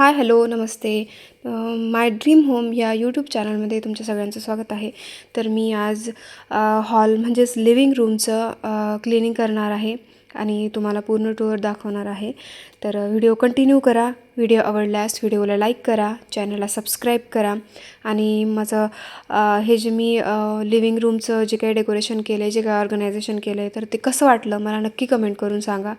हाय hello नमस्ते. My dream home या YouTube चॅनलमध्ये तुमच्या सगळ्यांचं स्वागत आहे. तर मी आज हॉल म्हणजेच लिव्हिंग रूमचं क्लिनिंग करणार आहे. आणि तुम्हाला पूर्ण टूर दाखवणार आहे. तर uh, व्हिडिओ कंटिन्यू करा. व्हिडिओ आवडल्यास व्हिडिओला लाईक करा. चॅनलला सबस्क्राईब करा. आणि माझं uh, हे जे मी uh, लिव्हिंग रूमचं जे काही डेकोरेशन केलं आहे जे काही ऑर्गनायझेशन केलं आहे तर ते कसं वाटलं मला नक्की कमेंट करून सांगा.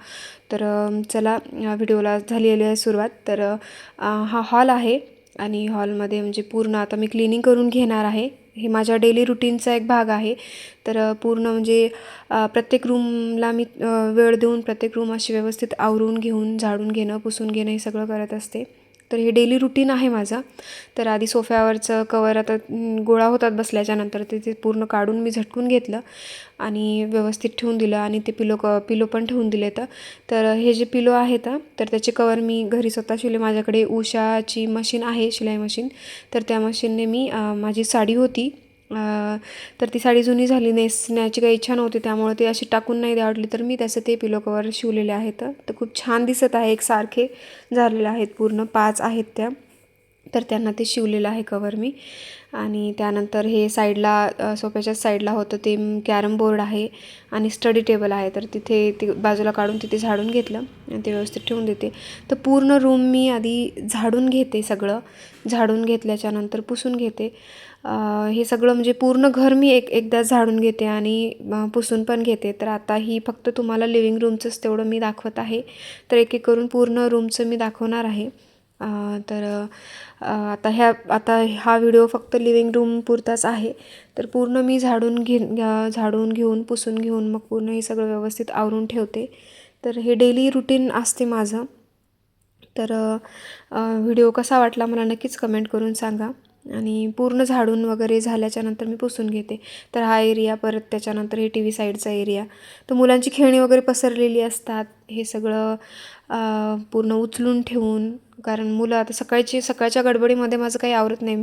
तर um, चला व्हिडिओला झालेली आहे सुरुवात. तर हा हॉल आहे आणि हॉलमध्ये म्हणजे पूर्ण आता मी क्लिनिंग करून घेणार आहे. हे माझ्या डेली रुटीनचा एक भाग आहे. तर पूर्ण म्हणजे प्रत्येक रूमला मी वेळ देऊन प्रत्येक रूम अशी व्यवस्थित आवरून घेऊन झाडून घेणं पुसून घेणं हे सगळं करत असते. तर हे डेली रुटीन आहे माझं. तर आधी सोफ्यावरचं कवर आता गोळा होतात बसल्याच्यानंतर ते ते पूर्ण काढून मी झटकून घेतलं आणि व्यवस्थित ठेवून दिलं आणि ते पिलो क पिलो पण ठेवून दिले तर. तर हे जे पिलो आहेत तर त्याचे कवर मी घरी स्वतः शिवले. माझ्याकडे उषाची मशीन आहे शिलाई मशीन तर त्या मशीनने मी माझी साडी होती. तर ती साडी जुनी झाली नेसण्याची काही इच्छा नव्हती त्यामुळे ती अशी टाकून नाही द्या वाटली तर मी त्याचं ते पिलो कवर शिवलेले आहेत. तर खूप छान दिसत आहे एकसारखे झालेले आहेत पूर्ण पाच आहेत त्या. तर त्यांना ते शिवलेलं आहे कवर मी. आणि त्यानंतर हे साईडला सोप्याच्याच साईडला होतं ते कॅरम बोर्ड आहे आणि स्टडी टेबल आहे. तर तिथे ते बाजूला काढून तिथे झाडून घेतलं आणि ते व्यवस्थित ठेवून देते. तर पूर्ण रूम मी आधी झाडून घेते सगळं. झाडून घेतल्याच्यानंतर पुसून घेते. हे सगळं म्हणजे पूर्ण घर मी एक एकदा झाडून घेते आणि पुसून पण घेते. तर आता ही फक्त तुम्हाला लिव्हिंग रूमचंच तेवढं मी दाखवत आहे. तर एक एक करून पूर्ण रूमचं मी दाखवणार आहे. तर आता ह्या आता हा व्हिडिओ फक्त लिव्हिंग रूम पुरताच आहे. तर पूर्ण मी झाडून घे झाडून घेऊन पुसून घेऊन मग पूर्ण हे सगळं व्यवस्थित आवरून ठेवते. तर हे डेली रुटीन असते माझं. तर व्हिडिओ कसा वाटला मला नक्कीच कमेंट करून सांगा. आणि पूर्ण झाडून वगैरे झाल्याच्यानंतर मी पुसून घेते. तर हा एरिया परत त्याच्यानंतर हे टी व्ही साईडचा एरिया तर मुलांची खेळणी वगैरे पसरलेली असतात. हे सगळं पूर्ण उचलून ठेवून कारण मुलं आता सकाळची सकाळच्या गडबडीमध्ये माझं काही आवरत नाही.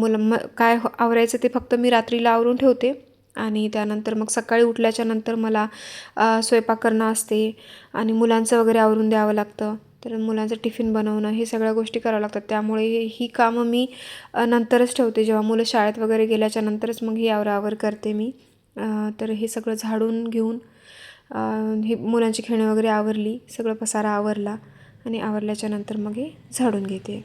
मुलं म काय हो- आवरायचं ते फक्त मी रात्रीला आवरून ठेवते. आणि त्यानंतर मग सकाळी उठल्याच्यानंतर मला स्वयंपाक करणं असते. आणि मुलांचं वगैरे आवरून द्यावं लागतं. तर मुलांचं टिफिन बनवणं हे सगळ्या गोष्टी कराव्या लागतात. त्यामुळे ही कामं मी नंतरच ठेवते. जेव्हा मुलं शाळेत वगैरे गेल्याच्या नंतरच मग ही आवरावर करते मी. तर हे सगळं झाडून घेऊन हे मुलांची खेळणी वगैरे आवरली. सगळं पसारा आवरला आणि आवरल्याच्या नंतर मग हे झाडून घेते.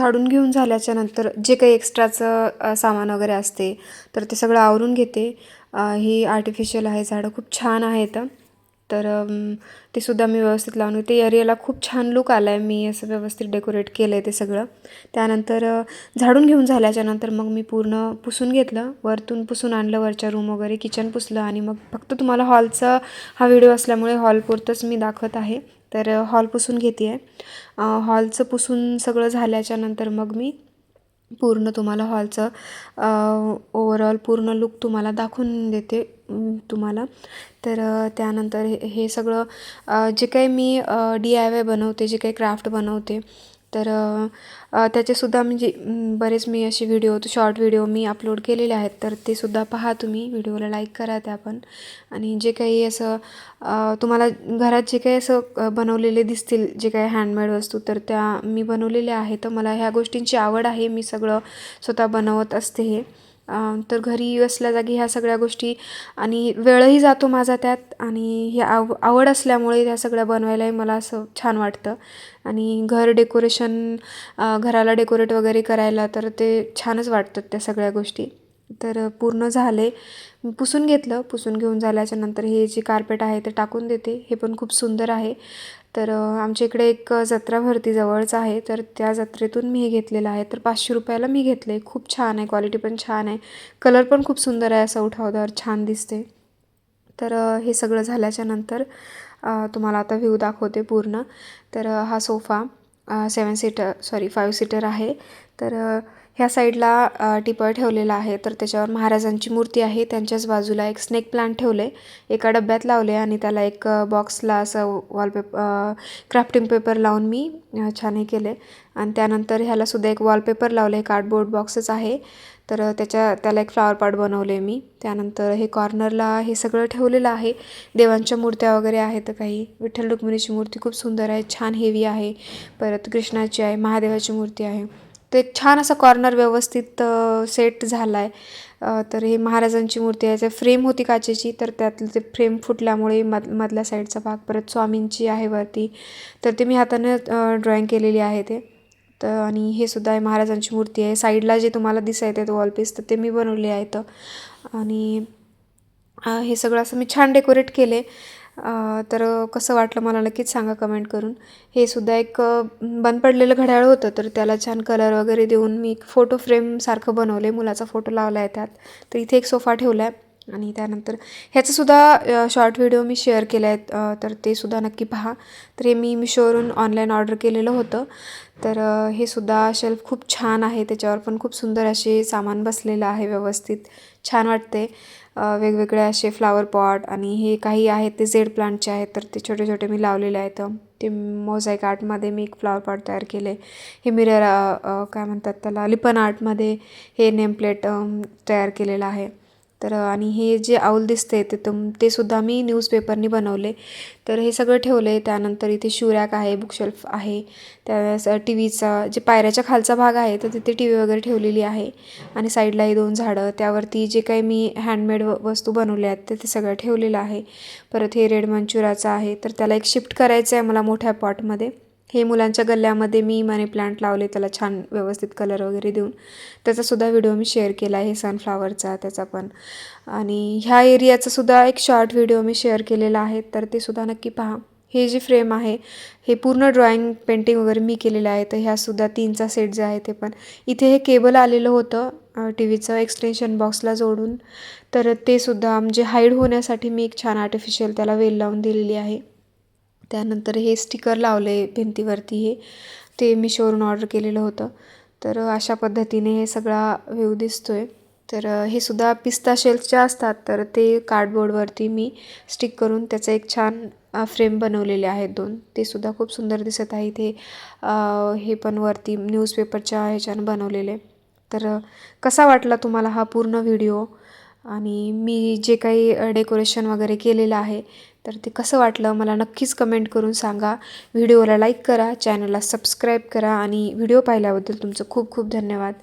झाडून घेऊन झाल्याच्यानंतर जे काही एक्स्ट्राचं सामान वगैरे असते तर ते सगळं आवरून घेते. ही आर्टिफिशियल आहे झाडं खूप छान आहेत. तर ते सुद्धा मी व्यवस्थित लावून घेते. एरियाला खूप छान लुक आला आहे मी असं व्यवस्थित डेकोरेट केलं आहे ते सगळं. त्यानंतर झाडून घेऊन झाल्याच्यानंतर मग मी पूर्ण पुसून घेतलं. वरतून पुसून आणलं वरच्या रूम वगैरे. किचन पुसलं आणि मग फक्त तुम्हाला हॉलचा हा व्हिडिओ असल्यामुळे हॉलपुरतंच मी दाखवत आहे. तर हॉल पुसून घेते आहे हॉलचं पुसून सगळं झाल्याच्यानंतर मग मी पूर्ण तुम्हाला हॉलचं ओवरऑल पूर्ण लुक तुम्हाला दाखवून देते तुम्हाला. तर त्यानंतर हे हे सगळं जे काही मी डी आय वाय बनवते जे काही क्राफ्ट बनवते तर त्याचेसुद्धा म्हणजे बरेच मी असे व्हिडिओ शॉर्ट व्हिडिओ मी अपलोड केलेले आहेत. तर ते सुद्धा पहा तुम्ही व्हिडिओला लाईक करा त्या पण आणि जे काही असं तुम्हाला घरात जे काही असं बनवलेले दिसतील जे काही हँडमेड वस्तू तर त्या मी बनवलेल्या आहेत. तर मला ह्या गोष्टींची आवड आहे. मी सगळं स्वतः बनवत असते हे. तर घरी असल्या जागी ह्या सगळ्या गोष्टी आणि वेळही जातो माझा त्यात आणि ही आव आवड असल्यामुळे ह्या सगळ्या बनवायलाही मला असं छान वाटतं. आणि घर डेकोरेशन घराला डेकोरेट वगैरे करायला तर ते छानच वाटतात त्या सगळ्या गोष्टी. तर पूर्ण झाले. पुसून घेतलं. पुसून घेऊन झाल्याच्यानंतर हे जे कार्पेट आहे ते टाकून देते. हे पण खूप सुंदर आहे. तर आमच्या इकडे एक जत्रा भरती जवळच आहे. तर त्या जत्रेतून मी हे घेतलेलं आहे. तर पाचशे रुपयाला मी घेतलं आहे खूप छान आहे. क्वालिटी पण छान आहे. कलर पण खूप सुंदर आहे असं उठावदार छान दिसते. तर हे सगळं झाल्याच्यानंतर तुम्हाला आता व्ह्यू दाखवते पूर्ण. तर हा sofa seven seater sorry five seater आहे. तर ह्या साईडला टिपळ ठेवलेला आहे. तर त्याच्यावर महाराजांची मूर्ती आहे. त्यांच्याच बाजूला एक स्नेक प्लांट ठेवले एका डब्यात लावले आणि त्याला एक बॉक्सला असं वॉलपेप क्राफ्टिंग पेपर लावून मी छान हे केले आणि त्यानंतर ह्याला सुद्धा एक वॉलपेपर लावले कार्डबोर्ड बॉक्सच आहे. तर त्याच्या त्याला एक फ्लावर पॉट बनवले मी. त्यानंतर हे कॉर्नरला हे सगळं ठेवलेलं आहे. देवांच्या मूर्त्या वगैरे आहेत. काही विठ्ठल रुक्मिणीची मूर्ती खूप सुंदर आहे. छान हेवी आहे. परत कृष्णाची आहे. महादेवाची मूर्ती आहे. तर एक छान असा कॉर्नर व्यवस्थित सेट झाला आहे तर हे महाराजांची मूर्ती आहे. जर फ्रेम होती काचेची तर त्यातलं ते फ्रेम फुटल्यामुळे मध मधल्या साईडचा भाग परत स्वामींची आहे वरती. तर ते मी हातानं ड्रॉईंग केलेली आहे ते. तर आणि हे सुद्धा आहे महाराजांची मूर्ती आहे. साईडला जे तुम्हाला दिसत आहेत वॉलपीस तर ते मी बनवले आहेत आणि हे सगळं असं मी छान डेकोरेट केले तर कसं वाटलं मला नक्कीच सांगा कमेंट करून. हे सुद्धा एक बंद पडलेलं घड्याळ होतं तर त्याला छान कलर वगैरे देऊन मी एक फोटो फ्रेमसारखं बनवले मुलाचा फोटो लावला आहे त्यात. तर इथे एक सोफा ठेवला आहे आणि त्यानंतर ह्याचंसुद्धा शॉर्ट व्हिडिओ मी शेअर केले आहेत तर ते सुद्धा नक्की पहा. तर हे मी मिशोवरून ऑनलाईन ऑर्डर केलेलं होतं. तर हे सुद्धा शेल्फ खूप छान आहे. त्याच्यावर पण खूप सुंदर असे सामान बसलेलं आहे व्यवस्थित. छान वाटते वेगवेगळे असे फ्लावर पॉट आणि हे काही आहेत ते झेड प्लांटचे आहेत तर ते छोटे छोटे मी लावलेले आहेत. ते मोझाईक आर्टमध्ये मी एक फ्लावर पॉट तयार केले. हे मिरर काय म्हणतात त्याला लिपन आर्टमध्ये हे नेमप्लेट तयार केलेलं आहे. तर आणि हे जे आऊल दिसते ते तुम ते सुद्धा मी न्यूजपेपरनी बनवले तर हे सगळं ठेवले त्यानंतर इथे शिवरॅक आहे बुकशेल्फ आहे. त्या टी व्हीचा जे पायऱ्याच्या खालचा भाग आहे तर तिथे टी व्ही वगैरे ठेवलेली आहे. आणि साईडला हे दोन झाडं. त्यावरती जे काही मी हँडमेड व वस्तू बनवल्या आहेत ते ते सगळं ठेवलेलं आहे. परत हे रेड मंचुराचं आहे. तर त्याला एक शिफ्ट करायचं आहे मला मोठ्या पॉटमध्ये हे मुलांच्या गल्ल्यामध्ये मी मनी प्लांट लावले त्याला छान व्यवस्थित कलर वगैरे देऊन. त्याचासुद्धा व्हिडिओ मी शेअर केला आहे सनफ्लावरचा त्याचा पण. आणि ह्या एरियाचासुद्धा एक शॉर्ट व्हिडिओ मी शेअर केलेला आहे तर ते सुद्धा नक्की पहा. हे जे फ्रेम आहे हे पूर्ण ड्रॉइंग पेंटिंग वगैरे मी केलेलं आहे तर ह्यासुद्धा तीनचा सेट जे आहे ते पण. इथे हे केबल आलेलं होतं टी व्हीचं एक्सटेन्शन बॉक्सला जोडून. तर ते सुद्धा म्हणजे हाईड होण्यासाठी मी एक छान आर्टिफिशियल त्याला वेल लावून दिलेली आहे. त्यानंतर हे स्टिकर लावले भिंतीवरती हे. ते मी शोरून ऑर्डर केलेलं होतं. तर अशा पद्धतीने हे सगळा व्ह्यू दिसतो आहे तर हे सुद्धा पिस्ता शेल्सच्या असतात तर ते कार्डबोर्डवरती मी स्टिक करून त्याचं एक छान फ्रेम बनवलेले आहेत दोन. ते सुद्धा खूप सुंदर दिसत आहे इथे हे पण वरती न्यूजपेपरच्या ह्याच्यानं बनवलेले. तर कसा वाटला तुम्हाला हा पूर्ण व्हिडिओ आणि मी जे काही डेकोरेशन वगैरे केलेलं आहे तर ते कसं वाटलं मला नक्कीच कमेंट करून सांगा. व्हिडिओला लाईक करा चॅनलला सबस्क्राईब करा आणि व्हिडिओ पाहिल्याबद्दल तुमचं खूप खूप धन्यवाद.